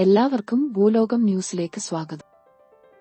എല്ലാവർക്കും ഭൂലോകം ന്യൂസിലേക്ക് സ്വാഗതം.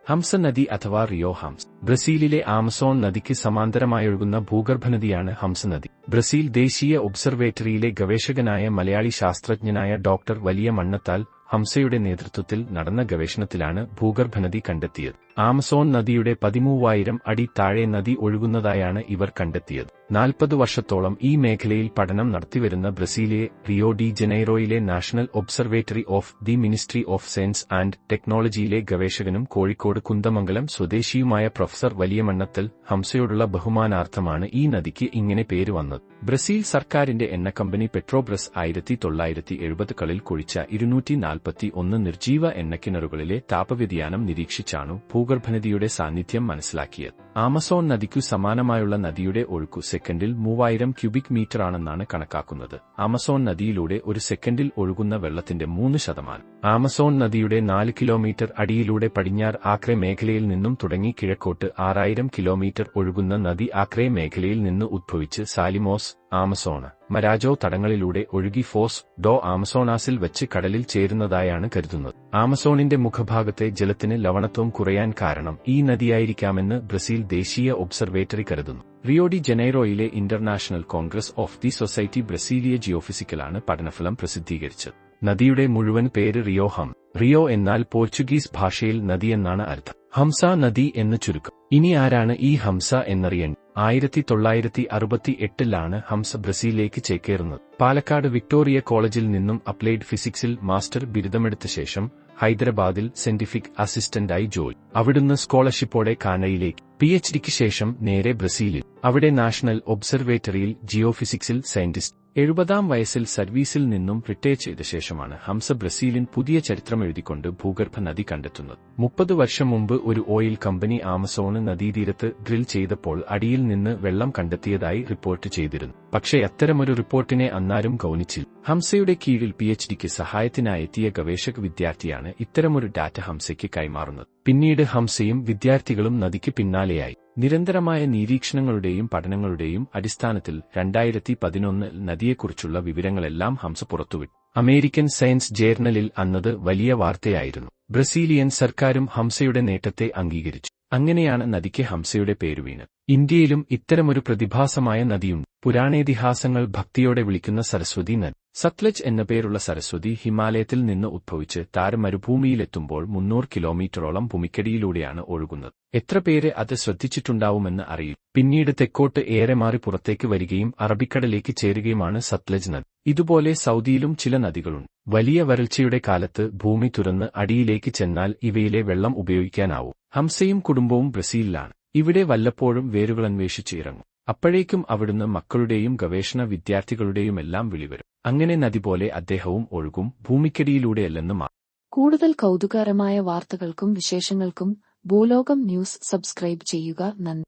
ഹംസ നദി അഥവാ റിയോ ഹംസ് ബ്രസീലിലെ ആമസോൺ നദിക്ക് സമാന്തരമായൊഴുകുന്ന ഭൂഗർഭനദിയാണ് ഹംസ നദി. ബ്രസീൽ ദേശീയ ഒബ്സർവേറ്ററിയിലെ ഗവേഷകനായ മലയാളി ശാസ്ത്രജ്ഞനായ ഡോക്ടർ വലിയ മണ്ണത്താൽ ഹംസയുടെ നേതൃത്വത്തിൽ നടന്ന ഗവേഷണത്തിലാണ് ഭൂഗർഭനദി കണ്ടെത്തിയത്. ആമസോൺ നദിയുടെ പതിമൂവായിരം അടി താഴെ നദി ഒഴുകുന്നതായാണ് ഇവർ കണ്ടെത്തിയത്. നാൽപ്പത് വർഷത്തോളം ഈ മേഖലയിൽ പഠനം നടത്തിവരുന്ന ബ്രസീലിലെ Rio de ജനൈറോയിലെ national observatory of the ministry of science and ടെക്നോളജിയിലെ ഗവേഷകനും കോഴിക്കോട് കുന്തമംഗലം സ്വദേശിയുമായ പ്രൊഫസർ വലിയമണ്ണത്തൽ ഹംസയോടുള്ള ബഹുമാനാർത്ഥമാണ് ഈ നദിക്ക് ഇങ്ങനെ പേര് വന്നത്. ബ്രസീൽ സർക്കാരിന്റെ എണ്ണ കമ്പനി പെട്രോബ്രസ് ആയിരത്തി തൊള്ളായിരത്തി എഴുപതുകളിൽ കുഴിച്ച ഇരുന്നൂറ്റി നാൽപ്പത്തി ഒന്ന് നിർജീവ എണ്ണക്കിണറുകളിലെ താപവ്യതിയാനം നിരീക്ഷിച്ചാണു ഭൂഗർഭനദിയുടെ സാന്നിധ്യം മനസ്സിലാക്കിയത്. ആമസോൺ നദിക്കു സമാനമായുള്ള നദിയുടെ ഒഴുക്കു സെക്കൻഡിൽ മൂവായിരം ക്യൂബിക് മീറ്റർ ആണെന്നാണ് കണക്കാക്കുന്നത്. ആമസോൺ നദിയിലൂടെ ഒരു സെക്കൻഡിൽ ഒഴുകുന്ന വെള്ളത്തിന്റെ മൂന്ന് ശതമാനം. ആമസോൺ നദിയുടെ നാല് കിലോമീറ്റർ അടിയിലൂടെ പടിഞ്ഞാർ ആക്രെ മേഖലയിൽ നിന്നും തുടങ്ങി കിഴക്കോട്ട് ആറായിരം കിലോമീറ്റർ ഒഴുകുന്ന നദി ആക്രെ മേഖലയിൽ നിന്ന് ഉദ്ഭവിച്ച് സാലിമോസ് ആമസോണ് മരാജോ തടങ്ങളിലൂടെ ഒഴുകി ഫോസ് ഡോ ആമസോണാസിൽ വെച്ച് കടലിൽ ചേരുന്നതായാണ് കരുതുന്നത്. ആമസോണിന്റെ മുഖഭാഗത്തെ ജലത്തിന് ലവണത്വം കുറയാൻ കാരണം ഈ നദിയായിരിക്കാമെന്ന് ബ്രസീൽ ദേശീയ ഒബ്സർവേറ്ററി കരുതുന്നു. Rio de ജനൈറോയിലെ international congress of the society Brasilia ജിയോഫിസിക്കലാണ് പഠനഫലം പ്രസിദ്ധീകരിച്ചത്. നദിയുടെ മുഴുവൻ പേര് റിയോ ഹം. റിയോ എന്നാൽ പോർച്ചുഗീസ് ഭാഷയിൽ നദിയെന്നാണ് അർത്ഥം. ഹംസ നദി എന്ന് ചുരുക്കം. ഇനി ആരാണ് ഈ ഹംസ എന്നറിയേണ്ടത്? ആയിരത്തി തൊള്ളായിരത്തി അറുപത്തി എട്ടിലാണ് ഹംസ ബ്രസീലിലേക്ക് ചേക്കേറുന്നത്. പാലക്കാട് വിക്ടോറിയ കോളേജിൽ നിന്നും അപ്ലൈഡ് ഫിസിക്സിൽ മാസ്റ്റർ ബിരുദമെടുത്ത ശേഷം ഹൈദരാബാദിൽ സയന്റിഫിക് അസിസ്റ്റന്റായി ജോലി. അവിടുന്ന് സ്കോളർഷിപ്പോടെ കാനയിലേക്ക്. പി എച്ച് ഡിക്ക് ശേഷം നേരെ ബ്രസീലിൽ. അവിടെ നാഷണൽ ഒബ്സർവേറ്ററിയിൽ ജിയോഫിസിക്സിൽ സയന്റിസ്റ്റ്. എഴുപതാം വയസ്സിൽ സർവീസിൽ നിന്നും റിട്ടയർ ചെയ്ത ശേഷമാണ് ഹംസ ബ്രസീലിൻ പുതിയ ചരിത്രം എഴുതിക്കൊണ്ട് ഭൂഗർഭ നദി കണ്ടെത്തുന്നത്. മുപ്പത് വർഷം മുമ്പ് ഒരു ഓയിൽ കമ്പനി ആമസോണ് നദീതീരത്ത് ഡ്രിൽ ചെയ്തപ്പോൾ അടിയിൽ നിന്ന് വെള്ളം കണ്ടെത്തിയതായി റിപ്പോർട്ട് ചെയ്തിരുന്നു. പക്ഷേ അത്തരമൊരു റിപ്പോർട്ടിനെ അന്നാരും ഗൗനിച്ചില്ല. ഹംസയുടെ കീഴിൽ പി എച്ച് ഡിക്ക് സഹായത്തിനായെത്തിയ ഗവേഷക വിദ്യാർത്ഥിയാണ് ഇത്തരമൊരു ഡാറ്റ ഹംസയ്ക്ക് കൈമാറുന്നത്. പിന്നീട് ഹംസയും വിദ്യാർത്ഥികളും നദിക്ക് പിന്നാലെയായി. നിരന്തരമായ നിരീക്ഷണങ്ങളുടെയും പഠനങ്ങളുടെയും അടിസ്ഥാനത്തിൽ രണ്ടായിരത്തി പതിനൊന്നിൽ നദിയെക്കുറിച്ചുള്ള വിവരങ്ങളെല്ലാം ഹംസ പുറത്തുവിട്ടു. അമേരിക്കൻ സയൻസ് ജേർണലിൽ അന്നത് വലിയ വാർത്തയായിരുന്നു. ബ്രസീലിയൻ സർക്കാരും ഹംസയുടെ നേട്ടത്തെ അംഗീകരിച്ചു. അങ്ങനെയാണ് നദിക്ക് ഹംസയുടെ പേര് വീണ് ഇന്ത്യയിലും ഇത്തരമൊരു പ്രതിഭാസമായ നദിയുണ്ട്. പുരാണേതിഹാസങ്ങൾ ഭക്തിയോടെ വിളിക്കുന്ന സരസ്വതി നദി. സത്ലജ് എന്ന പേരുള്ള സരസ്വതി ഹിമാലയത്തിൽ നിന്ന് ഉദ്ഭവിച്ച് താര മരുഭൂമിയിലെത്തുമ്പോൾ മുന്നൂറ് കിലോമീറ്ററോളം ഭൂമിക്കടിയിലൂടെയാണ് ഒഴുകുന്നത്. എത്ര പേര് അത് ശ്രദ്ധിച്ചിട്ടുണ്ടാവുമെന്ന് അറിയും പിന്നീട് തെക്കോട്ട് ഏറെ മാറി പുറത്തേക്ക് വരികയും അറബിക്കടലേക്ക് ചേരുകയുമാണ് സത്ലജ് നദി. ഇതുപോലെ സൗദിയിലും ചില നദികളുണ്ട്. വലിയ വരൾച്ചയുടെ കാലത്ത് ഭൂമി തുറന്ന് അടിയിലേക്ക് ചെന്നാൽ ഇവയിലെ വെള്ളം ഉപയോഗിക്കാനാവും. ഹംസയും കുടുംബവും ബ്രസീലിലാണ്. ഇവിടെ വല്ലപ്പോഴും വേരുകൾ വേരുകളന്വേഷിച്ച് ഇറങ്ങും. അപ്പോഴേക്കും അവിടുന്ന് മക്കളുടെയും ഗവേഷണ വിദ്യാർത്ഥികളുടെയുമെല്ലാം വിളിവരും. അങ്ങനെ നദി പോലെ അദ്ദേഹവും ഒഴുകും ഭൂമിക്കടിയിലൂടെയല്ലെന്ന് മാറും. കൂടുതൽ കൗതുകകരമായ വാർത്തകൾക്കും വിശേഷങ്ങൾക്കും ഭൂലോകം ന്യൂസ് സബ്സ്ക്രൈബ് ചെയ്യുക നന്ദി.